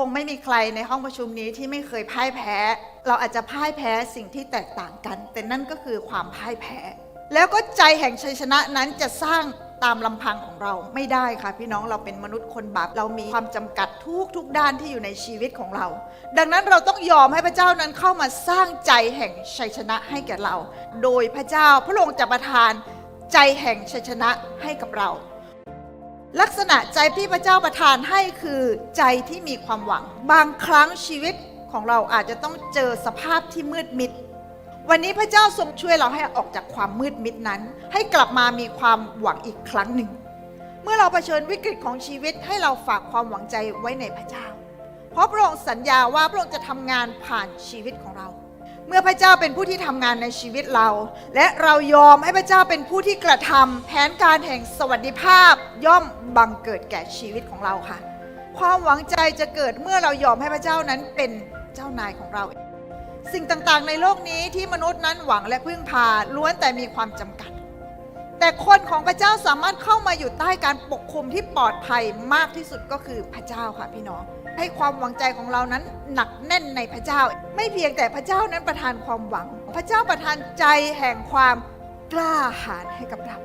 คงไม่มีใครในห้องประชุมนี้ที่ไม่เคยพ่ายแพ้ เราอาจจะพ่ายแพ้สิ่งที่แตกต่างกัน แต่นั่นก็คือความพ่ายแพ้ แล้วก็ใจแห่งชัยชนะนั้นจะสร้างตามลำพังของเราไม่ได้ค่ะพี่น้องเราเป็นมนุษย์คนบาปเรามีความจำกัดทุกทุกด้านที่อยู่ในชีวิตของเรา ดังนั้นเราต้องยอมให้พระเจ้านั้นเข้ามาสร้างใจแห่งชัยชนะให้แก่เรา โดยพระเจ้าพระองค์จะประทานใจแห่งชัยชนะให้กับเรา ลักษณะใจที่พระเจ้าประทานให้คือใจที่มีความหวัง บางครั้งชีวิตของเราอาจจะต้องเจอสภาพที่มืดมิด วันนี้พระเจ้าทรงช่วยเราให้ออกจากความมืดมิดนั้น ให้กลับมามีความหวังอีกครั้งหนึ่ง เมื่อเราเผชิญวิกฤตของชีวิตให้เราฝากความหวังใจไว้ในพระเจ้า เพราะพระองค์สัญญาว่าพระองค์จะทำงานผ่านชีวิตของเรา เมื่อพระเจ้าเป็นผู้ที่ทำงานในชีวิตเรา และเรายอมให้พระเจ้าเป็นผู้ที่กระทำแผนการแห่งสวัสดิภาพย่อมบังเกิดแก่ชีวิตของเราค่ะ ความหวังใจจะเกิดเมื่อเรายอมให้พระเจ้านั้นเป็นเจ้านายของเรา สิ่งต่างๆ ในโลกนี้ที่มนุษย์นั้นหวังและพึ่งพาล้วนแต่มีความจำกัด แต่คนของพระเจ้าสามารถเข้ามาอยู่ใต้การปกคุมที่ปลอดภัยมากที่สุดก็คือพระเจ้าค่ะพี่น้อง ให้ความหวังใจของเรานั้นหนักแน่นในพระเจ้า ไม่เพียงแต่พระเจ้านั้นประทานความหวัง พระเจ้าประทานใจแห่งความกล้าหาญให้กับเรา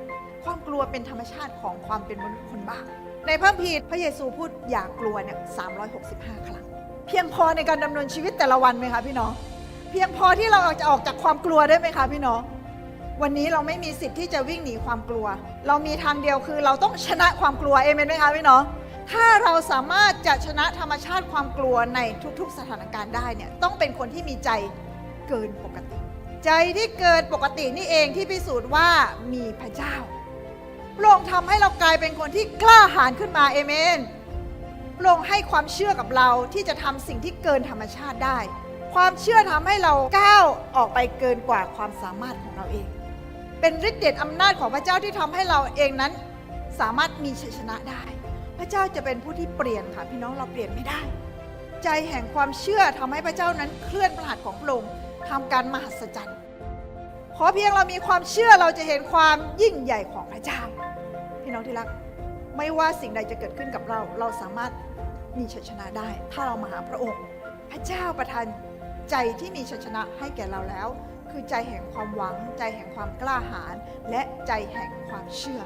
ความกลัวเป็นธรรมชาติของความเป็นมนุษย์คนบ้า ในพระคัมภีร์พระเยซูพูดอย่ากลัวเนี่ย365 ครั้ง เพียงพอในการดำเนินชีวิตแต่ละวันไหมคะพี่น้อง เพียงพอที่เราจะออกจากความกลัวได้ไหมคะพี่น้อง วันนี้เราไม่มีสิทธิ์ที่จะวิ่งหนีความกลัว เรามีทางเดียวคือเราต้องชนะความกลัวเอเมนไหมคะพี่น้อง ถ้าเราสามารถจะชนะธรรมชาติความกลัวในทุกๆ สถานการณ์ได้เนี่ยต้องเป็นคนที่มีใจเกินปกติ ใจที่เกินปกตินี่เองที่พิสูจน์ว่ามีพระเจ้าพระองค์ทำให้เรากลายเป็นคนที่กล้าหาญขึ้นมาเอเมนพระองค์ให้ความเชื่อกับเราที่จะทำสิ่งที่เกินธรรมชาติได้ ความเชื่อทำให้เราก้าวออกไปเกินกว่าความสามารถของเราเอง เป็นฤทธิ์เดชอำนาจของพระเจ้าที่ทำให้เราเองนั้น สามารถมีชัยชนะได้ พระเจ้าจะเป็นผู้ที่เปลี่ยนค่ะ พี่น้องเราเปลี่ยนไม่ได้ ใจแห่งความเชื่อทำให้พระเจ้านั้นเคลื่อนประหัตของพระองค์ทำการมหัศจรรย์ขอเพียงเรามีความเชื่อเราจะเห็นความยิ่งใหญ่ของพระเจ้า พี่น้องที่รักไม่ว่าสิ่งใดจะเกิดขึ้นกับเรา เราสามารถมีชัยชนะได้ ถ้าเรามาหาพระองค์ พระเจ้าประทานใจที่มีชัยชนะให้แก่เราแล้ว คือใจแห่งความหวัง ใจแห่งความกล้าหาญและใจแห่งความเชื่อ